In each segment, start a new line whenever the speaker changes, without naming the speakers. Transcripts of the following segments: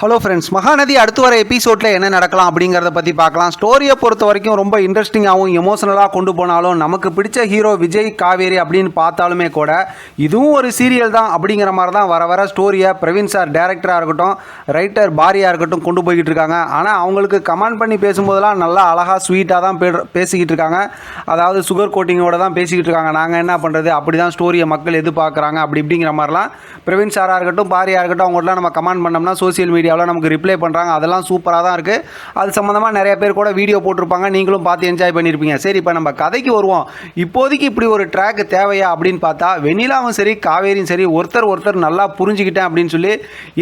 Hello friends Mahanadi அடுத்து வர எபிசோடில் என்ன நடக்கலாம் அப்படிங்கிறத பற்றி பார்க்கலாம். ஸ்டோரியை பொறுத்த வரைக்கும் ரொம்ப இன்ட்ரெஸ்டிங்காகவும் எமோஷனலாக கொண்டு போனாலும் நமக்கு பிடிச்ச ஹீரோ விஜய் காவேரி அப்படின்னு பார்த்தாலுமே கூட இதுவும் ஒரு சீரியல் தான் அப்படிங்கிற மாதிரி தான் வர வர ஸ்டோரியை பிரவீன் சார் டேரக்டராக இருக்கட்டும் ரைட்டர் பாரியாக இருக்கட்டும் கொண்டு போய்கிட்டு இருக்காங்க. ஆனால் அவங்களுக்கு கமெண்ட் பண்ணி பேசும்போதெல்லாம் நல்லா அழகாக ஸ்வீட்டாக தான் பேசிக்கிட்டு இருக்காங்க. அதாவது சுகர் கோட்டிங்கோட தான் பேசிக்கிட்டு இருக்காங்க. நாங்கள் என்ன பண்ணுறது அப்படி தான் ஸ்டோரியை மக்கள் எதிர்பார்க்குறாங்க. அப்படி இப்படிங்கிற மாதிரிலாம் பிரவீன் சாராக இருக்கட்டும் பாரியாக இருக்கட்டும் அவங்கள்ட்ட நம்ம கமெண்ட் பண்ணோம்னா சோஷியல் மீடியாவில் நமக்கு ரிப்ளை பண்ணுறாங்க அதெல்லாம் சூப்பராக தான் இருக்குது அது சம்மந்தமாக நிறைய பேர் கூட வீடியோ போட்டிருப்பாங்க நீங்களும் பார்த்து என்ஜாய் பண்ணியிருப்பீங்க சரி இப்போ நம்ம கதைக்கு வருவோம். இப்போதைக்கு இப்படி ஒரு ட்ராக் தேவையா அப்படின்னு பார்த்தா வெண்ணிலாவும் சரி காவேரியும் சரி ஒருத்தர் ஒருத்தர் நல்லா புரிஞ்சுக்கிட்டேன் அப்படின்னு சொல்லி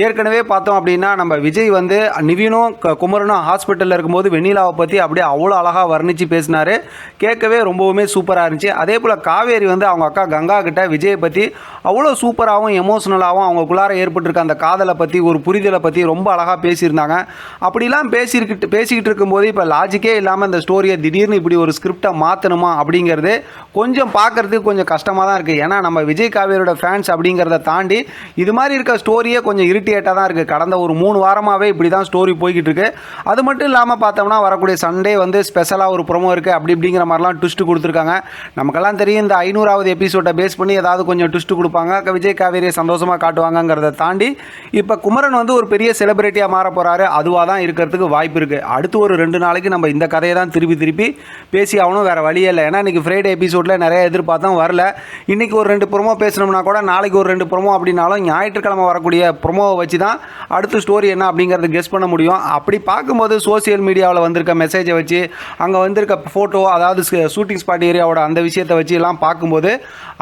ஏற்கனவே பார்த்தோம் அப்படின்னா நம்ம விஜய் வந்து நிவினும் குமரனும் ஹாஸ்பிட்டலில் இருக்கும்போது வெண்ணிலாவை பற்றி அப்படியே அவ்வளோ அழகாக வர்ணித்து பேசினார். கேட்கவே ரொம்பவுமே சூப்பராக இருந்துச்சு. அதே போல் காவேரி வந்து அவங்க அக்கா கங்கா கிட்ட விஜயை பற்றி அவ்வளோ சூப்பராகவும் எமோஷ்னலாகவும் அவங்களுக்குள்ளார ஏற்பட்டிருக்க அந்த காதலை பற்றி ஒரு புரிதலை பற்றி ரொம்ப ரொம்ப அழகாக பேசியிருந்தாங்க. அப்படிலாம் பேசியிருக்கிட்டு பேசிக்கிட்டு இருக்கும்போது இப்போ லாஜிக்கே இல்லாமல் இந்த ஸ்டோரியை திடீர்னு இப்படி ஒரு ஸ்கிரிப்டை மாற்றணுமா அப்படிங்கிறது கொஞ்சம் பார்க்குறதுக்கு கொஞ்சம் கஷ்டமாக தான் இருக்குது ஏன்னா நம்ம விஜய் காவேரியோட ஃபேன்ஸ் அப்படிங்கிறத தாண்டி இது மாதிரி இருக்க ஸ்டோரியே கொஞ்சம் இரிட்டேட்டாக தான் இருக்குது கடந்த ஒரு மூணு வாரமாகவே இப்படி தான் ஸ்டோரி போய்கிட்டு இருக்கு. அது மட்டும் இல்லாமல் பார்த்தோம்னா வரக்கூடிய சண்டே வந்து ஸ்பெஷலாக ஒரு ப்ரொமோ இருக்குது அப்படி இப்படிங்கிற மாதிரிலாம் ட்விஸ்ட் கொடுத்துருக்காங்க. நமக்கெல்லாம் தெரியும் இந்த ஐநூறாவது எபிசோடை பேஸ் பண்ணி ஏதாவது கொஞ்சம் ட்விஸ்ட் கொடுப்பாங்க. விஜய் காவேரியை சந்தோஷமாக காட்டுவாங்கங்கிறத தாண்டி இப்போ குமரன் வந்து ஒரு பெரிய செலிபிரிட்டியாக மாற போகிறாரு அதுவாக தான் இருக்கிறதுக்கு வாய்ப்பு இருக்குது அடுத்து ஒரு ரெண்டு நாளைக்கு நம்ம இந்த கதையை தான் திருப்பி திருப்பி பேசி ஆகணும். வேறு வழியே இல்லை. ஏன்னா இன்றைக்கி ஃப்ரைடே எபிசோடில் நிறைய எதிர்பார்த்தோம் வரல. இன்றைக்கி ஒரு ரெண்டு ப்ரொமோ பேசணும்னா கூட நாளைக்கு ஒரு ரெண்டு ப்ரொமோ அப்படின்னாலும் ஞாயிற்றுக்கிழமை வரக்கூடிய ப்ரோமோவை வச்சு தான் அடுத்த ஸ்டோரி என்ன அப்படிங்கிறத கெஸ் பண்ண முடியும். அப்படி பார்க்கும்போது சோஷியல் மீடியாவில் வந்திருக்க மெசேஜை வச்சு அங்கே வந்திருக்க ஃபோட்டோ அதாவது ஷூட்டிங் ஸ்பாட் ஏரியாவோட அந்த விஷயத்தை வச்சு எல்லாம் பார்க்கும்போது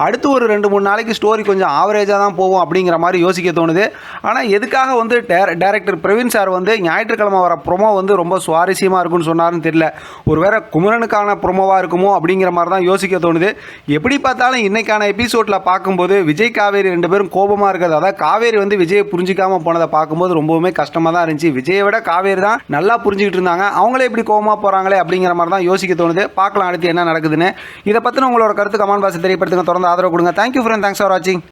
அடுத்து ஒரு ரெண்டு மூணு நாளைக்கு ஸ்டோரி கொஞ்சம் ஆவரேஜாக தான் போகும் அப்படிங்கிற மாதிரி யோசிக்க தோணுது. ஆனால் எதுக்காக வந்து டேர டைரக்டர் பிரவீன் சார் வந்து ஞாயிற்றுக்கிழமை வர ப்ரொமோ வந்து ரொம்ப சுவாரஸ்யமாக இருக்கும்னு சொன்னாருன்னு தெரியல. ஒருவேளை குமரனுக்கான ப்ரொமோவாக இருக்குமோ அப்படிங்கிற மாதிரி தான் யோசிக்க தோணுது. எப்படி பார்த்தாலும் இன்றைக்கான எபிசோடில் பார்க்கும்போது விஜய் காவேரி ரெண்டு பேரும் கோபமாக இருக்கிறது. அதாவது காவேரி வந்து விஜயை புரிஞ்சிக்காமல் போனதை பார்க்கும்போது ரொம்பவுமே கஷ்டமாக தான் இருந்துச்சு. விஜயை விட காவேரி தான் நல்லா புரிஞ்சுக்கிட்டு இருந்தாங்க. அவங்களே இப்படி கோபமாக போகிறாங்களே அப்படிங்கிற மாதிரி தான் யோசிக்க தோணுது. பார்க்கலாம் அடுத்து என்ன நடக்குதுன்னு. இதை பற்றின உங்களோட கருத்து கமெண்ட் பாக்ஸ் தெரியப்படுத்துங்க. தொடர்ந்து ஆதரவு கொடுங்க. தேங்க்யூ ஃப்ரெண்ட் தேங்க்ஸ் ஃபார் வாட்சிங்